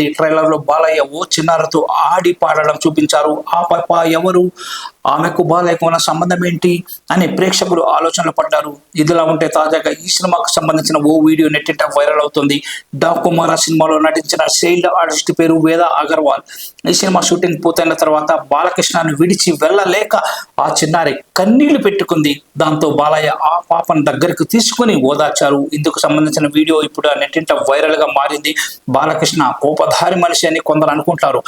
ఈ ట్రైలర్లో బాలయ్య ఓ చిన్నారతో ఆడి పాడడం చూపించారు. ఆ పాప ఎవరు? ఆమెకు బాలయ్యకు ఉన్న సంబంధం ఏంటి అని ప్రేక్షకులు ఆలోచనలు పడ్డారు. ఇదిలా ఉంటే తాజాగా ఈ సినిమాకు సంబంధించిన ఓ వీడియో నెట్టింట వైరల్ అవుతుంది. డాకుమార సినిమాలో నటించిన సెయిల్డ్ ఆర్టిస్ట్ పేరు వేద అగర్వాల్. ఈ సినిమా షూటింగ్ పూర్తయిన తర్వాత బాలకృష్ణను విడిచి వెళ్ళలేక ఆ చిన్నారి కన్నీళ్ళు పెట్టుకుంది. దాంతో బాలయ్య ఆ పాపను దగ్గరకు తీసుకుని ఓదార్చారు. ఇందుకు సంబంధించిన వీడియో ఇప్పుడు నెట్టింట వైరల్గా మారింది. బాలకృష్ణ కోపధారి మనిషి అని కొందరు అనుకుంటారు.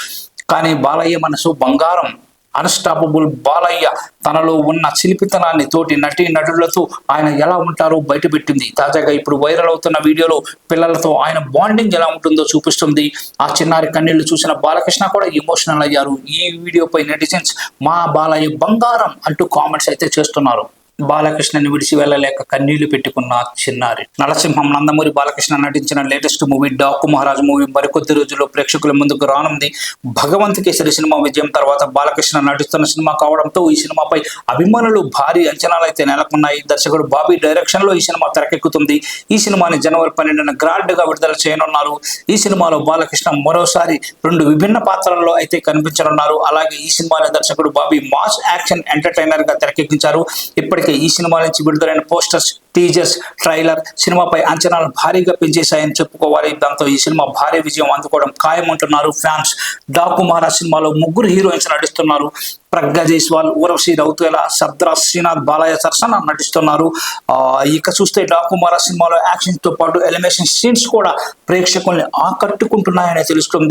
కానీ బాలయ్య మనసు బంగారం. అన్స్టాపబుల్ బాలయ్య తనలో ఉన్న చిలిపితనాన్ని తోటి నటి నటులతో ఆయన ఎలా ఉంటారో బయటపెట్టింది. తాజాగా ఇప్పుడు వైరల్ అవుతున్న వీడియోలో పిల్లలతో ఆయన బాండింగ్ ఎలా ఉంటుందో చూపిస్తుంది. ఆ చిన్నారి కన్నీళ్ళు చూసిన బాలకృష్ణ కూడా ఎమోషనల్ అయ్యారు. ఈ వీడియోపై నెటిజన్స్ మా బాలయ్య బంగారం అంటూ కామెంట్స్ అయితే చేస్తున్నారు. బాలకృష్ణని విడిచి వెళ్ళలేక కన్నీళ్ళు పెట్టుకున్న చిన్నారి. నరసింహం నందమూరి బాలకృష్ణ నటించిన latest movie Daaku Maharaj movie మరికొద్ది రోజుల్లో ప్రేక్షకుల ముందుకు రానుంది. భగవంత్ కేసరి సినిమా విజయం తర్వాత బాలకృష్ణ నటిస్తున్న సినిమా కావడంతో ఈ సినిమాపై అభిమానులు భారీ అంచనాలు అయితే నెలకొన్నాయి. దర్శకుడు బాబీ డైరెక్షన్లో ఈ సినిమా తెరకెక్కుతుంది. ఈ సినిమాని జనవరి పన్నెండున గ్రాండ్గా విడుదల చేయనున్నారు. ఈ సినిమాలో బాలకృష్ణ మరోసారి రెండు విభిన్న పాత్రల్లో అయితే కనిపించనున్నారు. అలాగే ఈ సినిమాని దర్శకుడు బాబీ మాస్ యాక్షన్ ఎంటర్టైనర్గా తెరకెక్కించారు. ఇప్పటికీ ఈ సినిమా నుంచి విడుదలైన పోస్టర్స్ టీజర్స్ ట్రైలర్ సినిమాపై అంచనాలు భారీగా పెంచేశాయని చెప్పుకోవాలి. దాంతో ఈ సినిమా భారీ విజయం అందుకోవడం ఖాయమంటున్నారు ఫ్యాన్స్. డాకు మహారాజ్ సినిమాలో ముగ్గురు హీరోయిన్స్ నటిస్తున్నారు. ప్రజ్ఞ జైస్వాల్ ఊరవశి రౌతేల సద్రా శ్రీనాథ్ బాలయ్య సరసన నటిస్తున్నారు. ఇక చూస్తే డాకు సినిమాలో యాక్షన్తో పాటు ఎలిమేషన్ సీన్స్ కూడా ప్రేక్షకుల్ని ఆకట్టుకుంటున్నాయని తెలుస్తుంది.